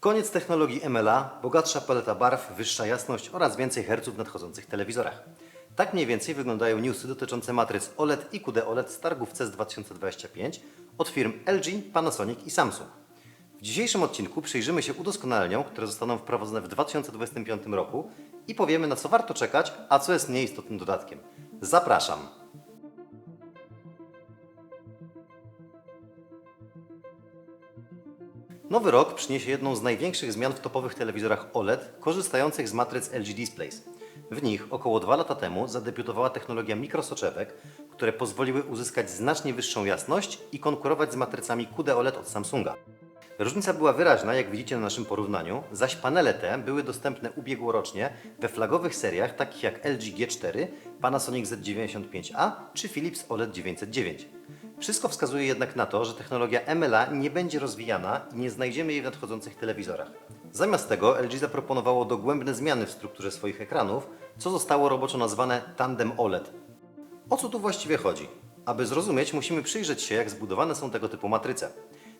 Koniec technologii MLA, bogatsza paleta barw, wyższa jasność oraz więcej herców w nadchodzących telewizorach. Tak mniej więcej wyglądają newsy dotyczące matryc OLED i QD OLED z targów CES 2025 od firm LG, Panasonic i Samsung. W dzisiejszym odcinku przyjrzymy się udoskonaleniom, które zostaną wprowadzone w 2025 roku i powiemy na co warto czekać, a co jest nieistotnym dodatkiem. Zapraszam! Nowy rok przyniesie jedną z największych zmian w topowych telewizorach OLED korzystających z matryc LG Displays. W nich około dwa lata temu zadebiutowała technologia mikrosoczewek, które pozwoliły uzyskać znacznie wyższą jasność i konkurować z matrycami QD OLED od Samsunga. Różnica była wyraźna, jak widzicie na naszym porównaniu, zaś panele te były dostępne ubiegłorocznie we flagowych seriach takich jak LG G4, Panasonic Z95A czy Philips OLED 909. Wszystko wskazuje jednak na to, że technologia MLA nie będzie rozwijana i nie znajdziemy jej w nadchodzących telewizorach. Zamiast tego LG zaproponowało dogłębne zmiany w strukturze swoich ekranów, co zostało roboczo nazwane tandem OLED. O co tu właściwie chodzi? Aby zrozumieć, musimy przyjrzeć się, jak zbudowane są tego typu matryce.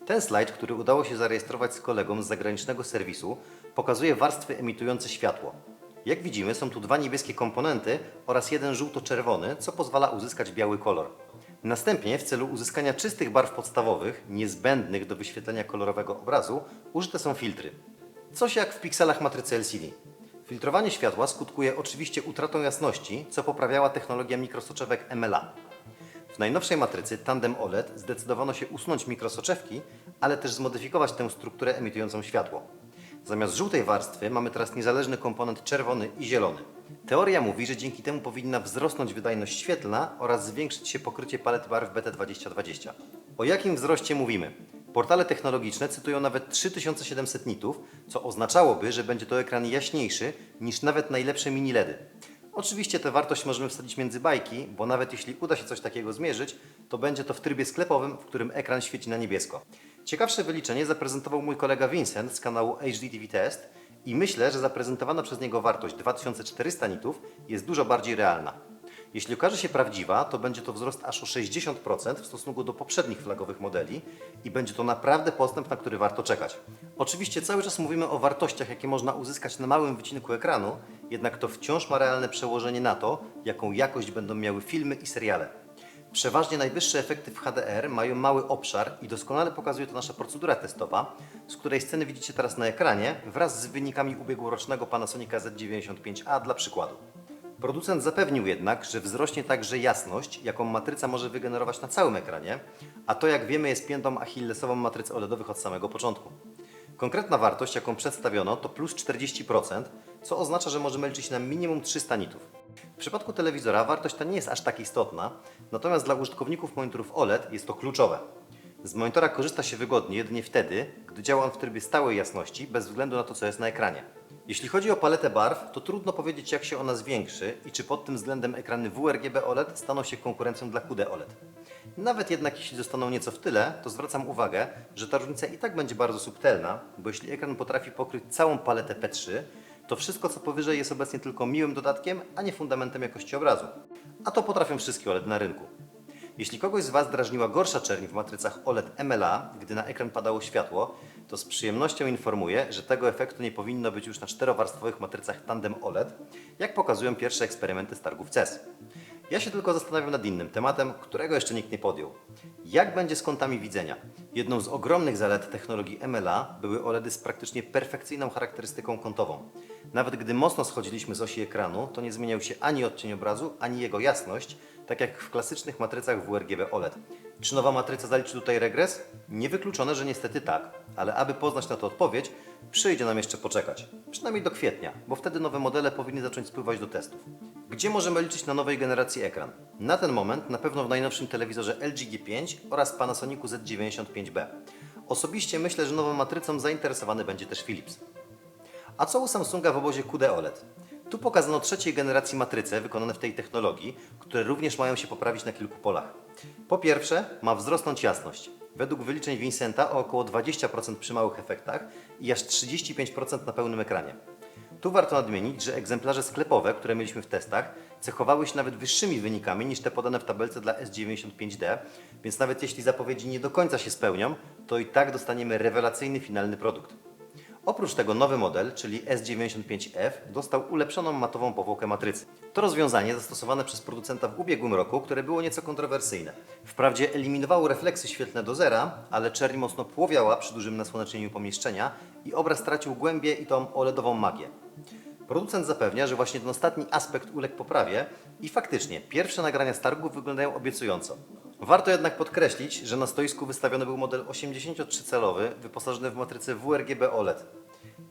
Ten slajd, który udało się zarejestrować z kolegą z zagranicznego serwisu, pokazuje warstwy emitujące światło. Jak widzimy, są tu dwa niebieskie komponenty oraz jeden żółto-czerwony, co pozwala uzyskać biały kolor. Następnie, w celu uzyskania czystych barw podstawowych, niezbędnych do wyświetlenia kolorowego obrazu, użyte są filtry. Coś jak w pikselach matrycy LCD. Filtrowanie światła skutkuje oczywiście utratą jasności, co poprawiała technologia mikrosoczewek MLA. W najnowszej matrycy Tandem OLED zdecydowano się usunąć mikrosoczewki, ale też zmodyfikować tę strukturę emitującą światło. Zamiast żółtej warstwy mamy teraz niezależny komponent czerwony i zielony. Teoria mówi, że dzięki temu powinna wzrosnąć wydajność świetlna oraz zwiększyć się pokrycie palet barw BT2020. O jakim wzroście mówimy? Portale technologiczne cytują nawet 3700 nitów, co oznaczałoby, że będzie to ekran jaśniejszy niż nawet najlepsze mini LEDy. Oczywiście tę wartość możemy wsadzić między bajki, bo nawet jeśli uda się coś takiego zmierzyć, to będzie to w trybie sklepowym, w którym ekran świeci na niebiesko. Ciekawsze wyliczenie zaprezentował mój kolega Vincent z kanału HDTV Test i myślę, że zaprezentowana przez niego wartość 2400 nitów jest dużo bardziej realna. Jeśli okaże się prawdziwa, to będzie to wzrost aż o 60% w stosunku do poprzednich flagowych modeli i będzie to naprawdę postęp, na który warto czekać. Oczywiście cały czas mówimy o wartościach, jakie można uzyskać na małym wycinku ekranu, jednak to wciąż ma realne przełożenie na to, jaką jakość będą miały filmy i seriale. Przeważnie najwyższe efekty w HDR mają mały obszar i doskonale pokazuje to nasza procedura testowa, z której sceny widzicie teraz na ekranie wraz z wynikami ubiegłorocznego Panasonica Z95A dla przykładu. Producent zapewnił jednak, że wzrośnie także jasność, jaką matryca może wygenerować na całym ekranie, a to jak wiemy jest piętą achillesową matryc OLEDowych od samego początku. Konkretna wartość, jaką przedstawiono, to plus 40%, co oznacza, że możemy liczyć na minimum 300 nitów. W przypadku telewizora wartość ta nie jest aż tak istotna, natomiast dla użytkowników monitorów OLED jest to kluczowe. Z monitora korzysta się wygodnie jedynie wtedy, gdy działa on w trybie stałej jasności, bez względu na to, co jest na ekranie. Jeśli chodzi o paletę barw, to trudno powiedzieć, jak się ona zwiększy i czy pod tym względem ekrany WRGB OLED staną się konkurencją dla QD OLED. Nawet jednak jeśli zostaną nieco w tyle, to zwracam uwagę, że ta różnica i tak będzie bardzo subtelna, bo jeśli ekran potrafi pokryć całą paletę P3, to wszystko co powyżej jest obecnie tylko miłym dodatkiem, a nie fundamentem jakości obrazu. A to potrafią wszystkie OLED na rynku. Jeśli kogoś z Was drażniła gorsza czerń w matrycach OLED MLA, gdy na ekran padało światło, to z przyjemnością informuję, że tego efektu nie powinno być już na czterowarstwowych matrycach Tandem OLED, jak pokazują pierwsze eksperymenty z targów CES. Ja się tylko zastanawiam nad innym tematem, którego jeszcze nikt nie podjął. Jak będzie z kątami widzenia? Jedną z ogromnych zalet technologii MLA były OLEDy z praktycznie perfekcyjną charakterystyką kątową. Nawet gdy mocno schodziliśmy z osi ekranu, to nie zmieniał się ani odcień obrazu, ani jego jasność, tak jak w klasycznych matrycach WRGB OLED. Czy nowa matryca zaliczy tutaj regres? Niewykluczone, że niestety tak, ale aby poznać na to odpowiedź, przyjdzie nam jeszcze poczekać. Przynajmniej do kwietnia, bo wtedy nowe modele powinny zacząć spływać do testów. Gdzie możemy liczyć na nowej generacji ekran? Na ten moment na pewno w najnowszym telewizorze LG G5 oraz Panasonicu Z95B. Osobiście myślę, że nową matrycą zainteresowany będzie też Philips. A co u Samsunga w obozie QD OLED? Tu pokazano trzeciej generacji matryce wykonane w tej technologii, które również mają się poprawić na kilku polach. Po pierwsze, ma wzrosnąć jasność. Według wyliczeń Vincenta o około 20% przy małych efektach i aż 35% na pełnym ekranie. Tu warto nadmienić, że egzemplarze sklepowe, które mieliśmy w testach, cechowały się nawet wyższymi wynikami niż te podane w tabelce dla S95D, więc nawet jeśli zapowiedzi nie do końca się spełnią, to i tak dostaniemy rewelacyjny finalny produkt. Oprócz tego nowy model, czyli S95F, dostał ulepszoną matową powłokę matrycy. To rozwiązanie zastosowane przez producenta w ubiegłym roku, które było nieco kontrowersyjne. Wprawdzie eliminowało refleksy świetlne do zera, ale czerń mocno płowiała przy dużym nasłonecznieniu pomieszczenia i obraz tracił głębię i tą OLEDową magię. Producent zapewnia, że właśnie ten ostatni aspekt uległ poprawie i faktycznie pierwsze nagrania z targów wyglądają obiecująco. Warto jednak podkreślić, że na stoisku wystawiony był model 83-calowy wyposażony w matrycę WRGB OLED.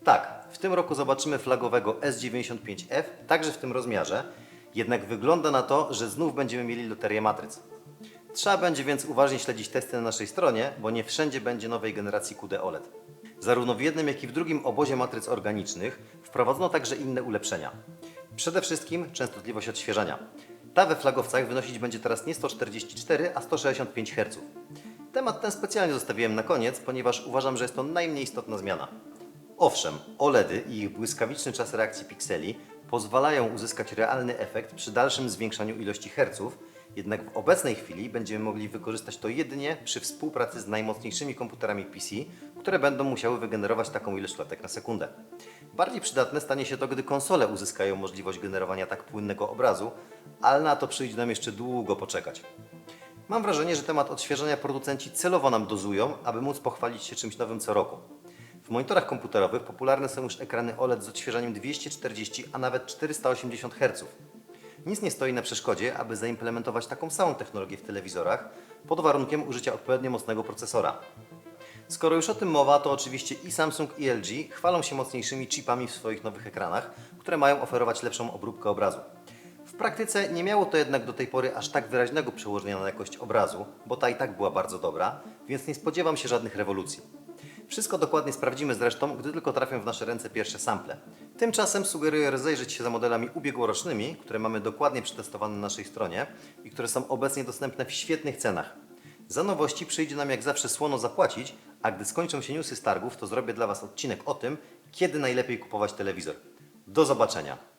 Tak, w tym roku zobaczymy flagowego S95F, także w tym rozmiarze, jednak wygląda na to, że znów będziemy mieli loterię matryc. Trzeba będzie więc uważnie śledzić testy na naszej stronie, bo nie wszędzie będzie nowej generacji QD OLED. Zarówno w jednym, jak i w drugim obozie matryc organicznych wprowadzono także inne ulepszenia. Przede wszystkim częstotliwość odświeżania. Ta we flagowcach wynosić będzie teraz nie 144, a 165 Hz. Temat ten specjalnie zostawiłem na koniec, ponieważ uważam, że jest to najmniej istotna zmiana. Owszem, OLEDy i ich błyskawiczny czas reakcji pikseli pozwalają uzyskać realny efekt przy dalszym zwiększaniu ilości herców, jednak w obecnej chwili będziemy mogli wykorzystać to jedynie przy współpracy z najmocniejszymi komputerami PC, które będą musiały wygenerować taką ilość klatek na sekundę. Bardziej przydatne stanie się to, gdy konsole uzyskają możliwość generowania tak płynnego obrazu, ale na to przyjdzie nam jeszcze długo poczekać. Mam wrażenie, że temat odświeżania producenci celowo nam dozują, aby móc pochwalić się czymś nowym co roku. W monitorach komputerowych popularne są już ekrany OLED z odświeżaniem 240, a nawet 480 Hz. Nic nie stoi na przeszkodzie, aby zaimplementować taką samą technologię w telewizorach, pod warunkiem użycia odpowiednio mocnego procesora. Skoro już o tym mowa, to oczywiście i Samsung i LG chwalą się mocniejszymi chipami w swoich nowych ekranach, które mają oferować lepszą obróbkę obrazu. W praktyce nie miało to jednak do tej pory aż tak wyraźnego przełożenia na jakość obrazu, bo ta i tak była bardzo dobra, więc nie spodziewam się żadnych rewolucji. Wszystko dokładnie sprawdzimy zresztą, gdy tylko trafią w nasze ręce pierwsze sample. Tymczasem sugeruję rozejrzeć się za modelami ubiegłorocznymi, które mamy dokładnie przetestowane na naszej stronie i które są obecnie dostępne w świetnych cenach. Za nowości przyjdzie nam jak zawsze słono zapłacić, a gdy skończą się newsy z targów, to zrobię dla Was odcinek o tym, kiedy najlepiej kupować telewizor. Do zobaczenia!